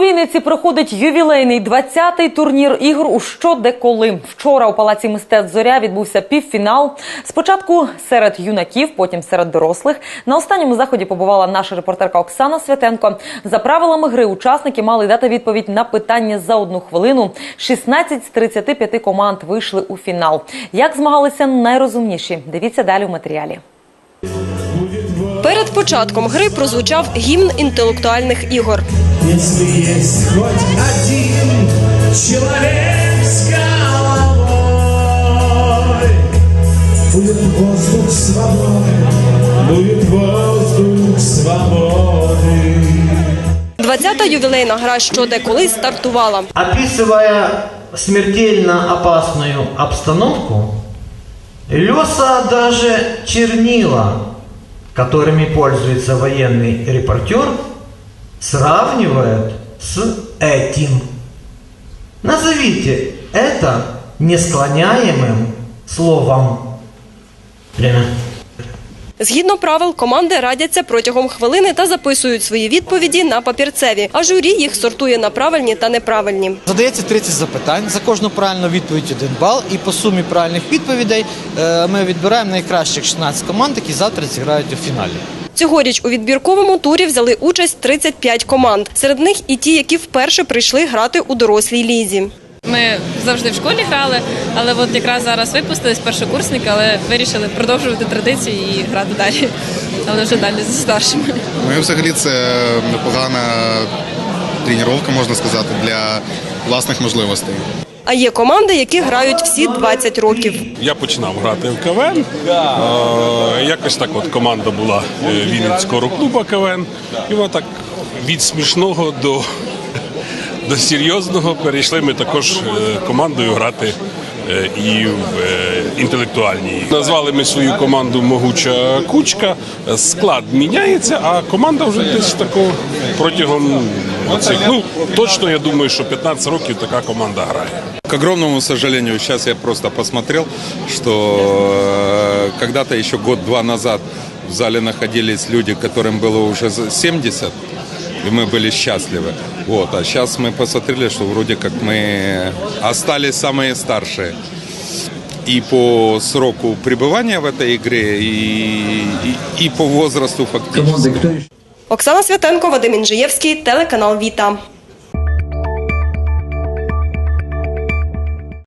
Вінниці проходить ювілейний 20-й турнір ігор у що де. Вчора у палаці мистецтв Зоря відбувся півфінал. Спочатку серед юнаків, потім серед дорослих. На останньому заході побувала наша репортерка Оксана Святенко. За правилами гри учасники мали дати відповідь на питання за одну хвилину. 16 з 35 команд вийшли у фінал. Як змагалися найрозумніші? Дивіться далі у матеріалі. Перед початком гри прозвучав гімн інтелектуальних ігор. Если есть хоть один человек с головой, будет воздух свободы, будет воздух свободы. 20-та ювілейна гра що де коли стартувала. Описывая смертельно опасную обстановку, Леса даже чернила, которыми пользуется военный репортер, сравнивает с этим. Назовите это несклоняемым словом. Время. Згідно правил, команди радяться протягом хвилини та записують свої відповіді на папірцеві, а журі їх сортує на правильні та неправильні. Задається 30 запитань. За кожну правильну відповідь один бал. І по сумі правильних відповідей е, ми відбираємо найкращих 16 команд, які завтра зіграють у фіналі. Цьогоріч у відбірковому турі взяли участь 35 команд. Серед них і ті, які вперше прийшли грати у дорослій лізі. Ми завжди в школі грали, але от якраз зараз випустились першокурсники, але вирішили продовжувати традицію і грати далі. Але вже далі зі старшими. Ну і взагалі це непогана тренування, можна сказати, для власних можливостей. А є команди, які грають всі 20 років. Я починав грати в КВН. Е, Якось так от команда була е, Вінницького клубу КВН. І от так від смішного до, до серйозного перейшли ми також е, командою грати і в інтелектуальній. Назвали ми свою команду Могуча кучка. Склад міняється, а команда вже десь тако протягом цих. Ну точно я думаю, що 15 років така команда грає. К огромному сожалению, сейчас я просто посмотрел, что э, когда-то еще год-два назад в зале находились люди, которым было уже за 70, и мы были счастливы. Вот, а сейчас мы посмотрели, что вроде как мы остались самые старшие. И по сроку пребывания в этой игре, и, и, и по возрасту фактически. Оксана Святенко, Вадим Інжиєвський, телеканал Віта.